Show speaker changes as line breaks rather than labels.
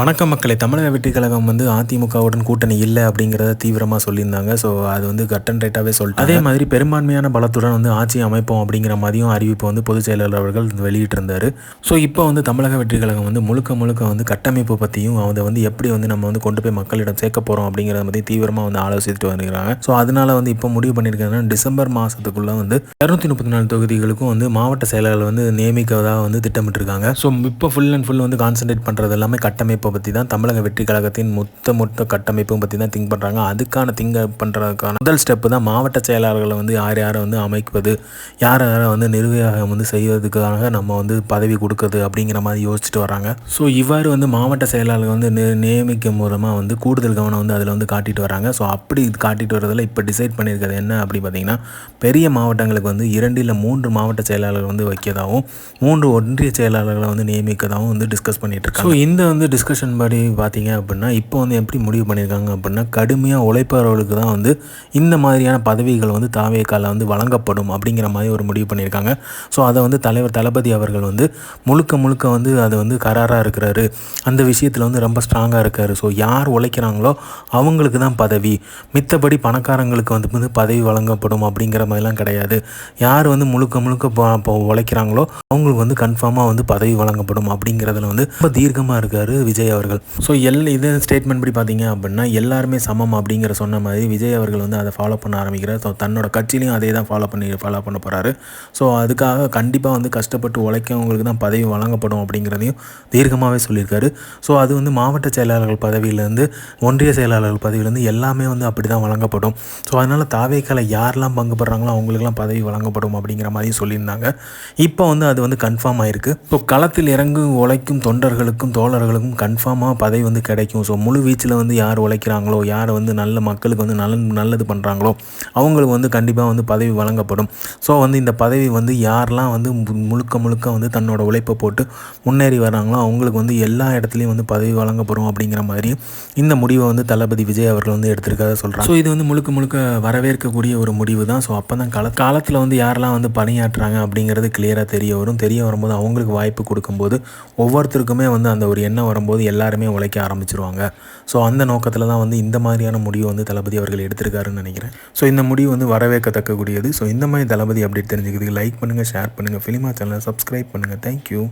வணக்கம் மக்களை. தமிழக வெற்றி கழகம் வந்து அதிமுகவுடன் கூட்டணி இல்லை அப்படிங்கிறத தீவிரமாக சொல்லியிருந்தாங்க. ஸோ அது வந்து கட் அண்ட் ரைட்டாகவே சொல்லிட்டு அதே மாதிரி பெரும்பான்மையான பலத்துடன் வந்து ஆட்சி அமைப்போம் அப்படிங்கிற மாதிரியும் அறிவிப்பு வந்து பொதுச் செயலாளர் அவர்கள் வெளியிட்டிருந்தார். ஸோ இப்போ வந்து தமிழக வெற்றி கழகம் வந்து முழுக்க முழுக்க வந்து கட்டமைப்பு பற்றியும் அதை வந்து எப்படி வந்து நம்ம வந்து கொண்டு போய் மக்களிடம் சேர்க்க போகிறோம் அப்படிங்கிறத பற்றி தீவிரமாக வந்து ஆலோசித்துட்டு வந்துருக்காங்க ஸோ அதனால வந்து இப்போ முடிவு பண்ணியிருக்காங்கன்னா டிசம்பர் மாதத்துக்குள்ளே வந்து இரநூத்தி முப்பத்தி நாலு தொகுதிகளுக்கும் வந்து மாவட்ட செயலாளர் வந்து நியமிக்கதாக வந்து திட்டமிட்டிருக்காங்க. ஸோ இப்போ ஃபுல் அண்ட் ஃபுல் வந்து கான்சன்ட்ரேட் பண்ணுறது எல்லாமே கட்டமைப்பு பற்றி தான் தமிழக வெற்றி கழகத்தின் மொத்த மொத்த கட்டமைப்பும் பற்றி தான் திங்க் பண்ணுறாங்க அதுக்கான திங்க பண்ணுறதுக்கான முதல் ஸ்டெப்பு தான் மாவட்ட செயலாளர்களை வந்து யார் யாரை வந்து அமைப்பது யார் யாரை வந்து நிர்வாகம் வந்து செய்வதற்காக நம்ம வந்து பதவி கொடுக்குறது அப்படிங்கிற மாதிரி யோசிச்சுட்டு வராங்க ஸோ இவ்வாறு வந்து மாவட்ட செயலாளர்கள் வந்து நியமிக்கும் மூலமாக வந்து கூடுதல் கவனம் வந்து அதில் வந்து காட்டிட்டு வராங்க ஸோ அப்படி காட்டிட்டு வரதில் இப்போ டிசைட் பண்ணியிருக்கிறது என்ன அப்படி பார்த்தீங்கன்னா பெரிய மாவட்டங்களுக்கு வந்து இரண்டு இல்லை மூன்று மாவட்ட செயலாளர்கள் வந்து வைக்கதாகவும் மூன்று ஒன்றிய செயலாளர்களை வந்து நியமிக்கதாகவும் வந்து டிஸ்கஸ் பண்ணிட்டு இருக்காங்க. ஸோ இந்த வந்து டிஸ்கஷன் படி பார்த்தீங்க அப்படின்னா இப்போ வந்து எப்படி முடிவு பண்ணியிருக்காங்க அப்படின்னா கடுமையாக உழைப்பவர்களுக்கு தான் வந்து இந்த மாதிரியான பதவிகள் வந்து தாவேக்கால வந்து வழங்கப்படும் அப்படிங்கிற மாதிரி ஒரு முடிவு பண்ணியிருக்காங்க. ஸோ அதை வந்து தலைவர் தளபதி அவர்கள் வந்து முழுக்க முழுக்க வந்து அதை வந்து கராராக இருக்கிறாரு. அந்த விஷயத்தில் வந்து ரொம்ப ஸ்ட்ராங்காக இருக்காரு. ஸோ யார் உழைக்கிறாங்களோ அவங்களுக்கு தான் பதவி. மித்தபடி பணக்காரங்களுக்கு வந்து வந்து பதவி வழங்கப்படும் அப்படிங்கிற மாதிரிலாம் கிடையாது. யார் வந்து முழுக்க முழுக்க இப்போ உழைக்கிறாங்களோ அவங்களுக்கு வந்து கன்ஃபார்மாக வந்து பதவி வழங்கப்படும் அப்படிங்கிறதுல வந்து ரொம்ப தீர்க்கமாக இருக்கார் விஜய் அவர்கள். ஸோ எல் இது ஸ்டேட்மெண்ட் படி பார்த்தீங்க அப்படின்னா எல்லாருமே சமம் அப்படிங்கிற சொன்ன மாதிரி விஜய் அவர்கள் வந்து அதை ஃபாலோ பண்ண ஆரம்பிக்கிறார். ஸோ தன்னோட கட்சியிலையும் அதே தான் ஃபாலோ பண்ணி ஃபாலோ பண்ண போகிறாரு ஸோ அதுக்காக கண்டிப்பாக வந்து கஷ்டப்பட்டு உழைக்கவங்களுக்கு தான் பதவி வழங்கப்படும் அப்படிங்கிறதையும் தீர்க்கமாகவே சொல்லியிருக்காரு. ஸோ அது வந்து மாவட்ட செயலாளர்கள் பதவியிலேருந்து ஒன்றிய செயலாளர்கள் பதவியிலேருந்து எல்லாமே வந்து அப்படி தான் வழங்கப்படும். ஸோ அதனால் தாவேக்கால யாரெல்லாம் பங்கு பெறாங்களோ அவங்களுக்குலாம் பதவி வழங்கப்படும் அப்படிங்கிற மாதிரியும் சொல்லியிருந்தாங்க. இப்போ வந்து அது வந்து கன்ஃபார்ம் ஆயிருக்கு. ஸோ களத்தில் இறங்கும் உழைக்கும் தொண்டர்களுக்கும் தோழர்களுக்கும் கன்ஃபார்மாக பதவி வந்து கிடைக்கும். ஸோ முழு வீச்சில் வந்து யார் உழைக்கிறாங்களோ யார் வந்து நல்ல மக்களுக்கு வந்து நல்ல நல்லது பண்ணுறாங்களோ அவங்களுக்கு வந்து கண்டிப்பாக வந்து பதவி வழங்கப்படும். ஸோ வந்து இந்த பதவி வந்து யாரெல்லாம் வந்து மு- முழுக்க முழுக்க வந்து தன்னோட உழைப்பை போட்டு முன்னேறி வராங்களோ அவங்களுக்கு வந்து எல்லா இடத்துலையும் வந்து பதவி வழங்கப்படும் அப்படிங்கிற மாதிரி இந்த முடிவை வந்து தளபதி விஜய் அவர்கள் வந்து எடுத்திருக்காத சொல்கிறாங்க ஸோ இது வந்து முழுக்க முழுக்க வரவேற்கக்கூடிய ஒரு முடிவு தான். ஸோ அப்போ தான் கால காலத்தில் வந்து யாரெல்லாம் வந்து பணியாற்றுறாங்க அப்படிங்கிறது கிளியராக தெரிய வரும். தெரிய வரும்போது அவங்களுக்கு வாய்ப்பு கொடுக்கும்போது ஒவ்வொருத்தருக்குமே வந்து அந்த ஒரு எண்ணம் வரும்போது எல்லாருமே உழைக்க ஆரம்பிச்சிருவாங்க. ஸோ அந்த நோக்கத்தில் தான் வந்து இந்த மாதிரியான முடிவு வந்து தளபதி அவர்கள் எடுத்திருக்காருன்னு நினைக்கிறேன். ஸோ இந்த முடிவு வந்து வரவேற்கத்தக்கக்கூடியது. ஸோ இந்த மாதிரி தளபதி அப்டேட் தெரிஞ்சுக்கிறதுக்கு லைக் பண்ணுங்கள் ஷேர் பண்ணுங்கள் ஃபிலிமா சேனலை சப்ஸ்கிரைப் பண்ணுங்கள் தேங்க்யூ